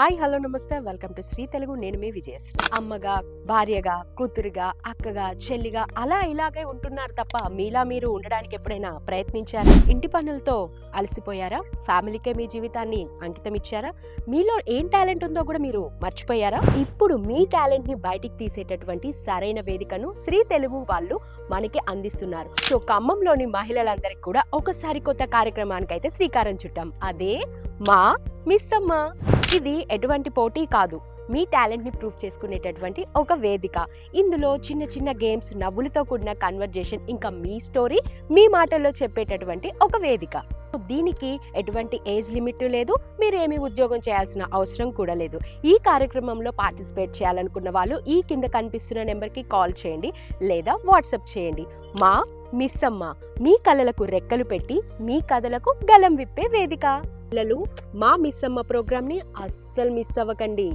Hi hello నమస్తే. Welcome to Sri Telugu. నేను మీ విజయశ్రీ. అమ్మగా భార్యగా కూతురుగా అక్కగా చెల్లిగా అలా ఇలాగే ఉంటున్నారు తప్ప మీలా మీరు ఉండడానికి ఎప్పుడైనా ప్రయత్నించారా? ఇంటి పనులతో అలసిపోయారా? ఫ్యామిలీకే మీ జీవితాన్ని అంకితం ఇచ్చారా మీలో ఏం టాలెంట్ ఉందో కూడా మీరు మర్చిపోయారా? ఇప్పుడు మీ టాలెంట్ని బయటికి తీసేటటువంటి సరైన వేదికను శ్రీ తెలుగు వాళ్ళు మనకి అందిస్తున్నారు. సో ఖమ్మంలోని మహిళలందరికీ కూడా ఒకసారి కొత్త కార్యక్రమానికి అయితే శ్రీకారం చుట్టాం. అదే మా మిస్ అమ్మ ఇది ఎటువంటి పోటీ కాదు. మీ టాలెంట్ని ప్రూఫ్ ప్రూవ్ చేసుకునేటటువంటి ఒక వేదిక. ఇందులో చిన్న చిన్న గేమ్స్ నవ్వులతో కూడిన కన్వర్జేషన్ ఇంకా మీ స్టోరీ మీ మాటల్లో చెప్పేటటువంటి ఒక వేదిక. దీనికి ఎటువంటి ఏజ్ లిమిట్ లేదు. మీరేమి ఉద్యోగం చేయాల్సిన అవసరం కూడా లేదు. ఈ కార్యక్రమంలో పార్టిసిపేట్ చేయాలనుకున్న వాళ్ళు ఈ కింద కనిపిస్తున్న నెంబర్కి కాల్ చేయండి లేదా వాట్సాప్ చేయండి. మా మిస్ అమ్మ మీ కళలకు రెక్కలు పెట్టి మీ కథలకు గలం విప్పే వేదిక. పిల్లలు మా మిస్ అమ్మ ప్రోగ్రామ్ని అస్సలు మిస్ అవ్వకండి.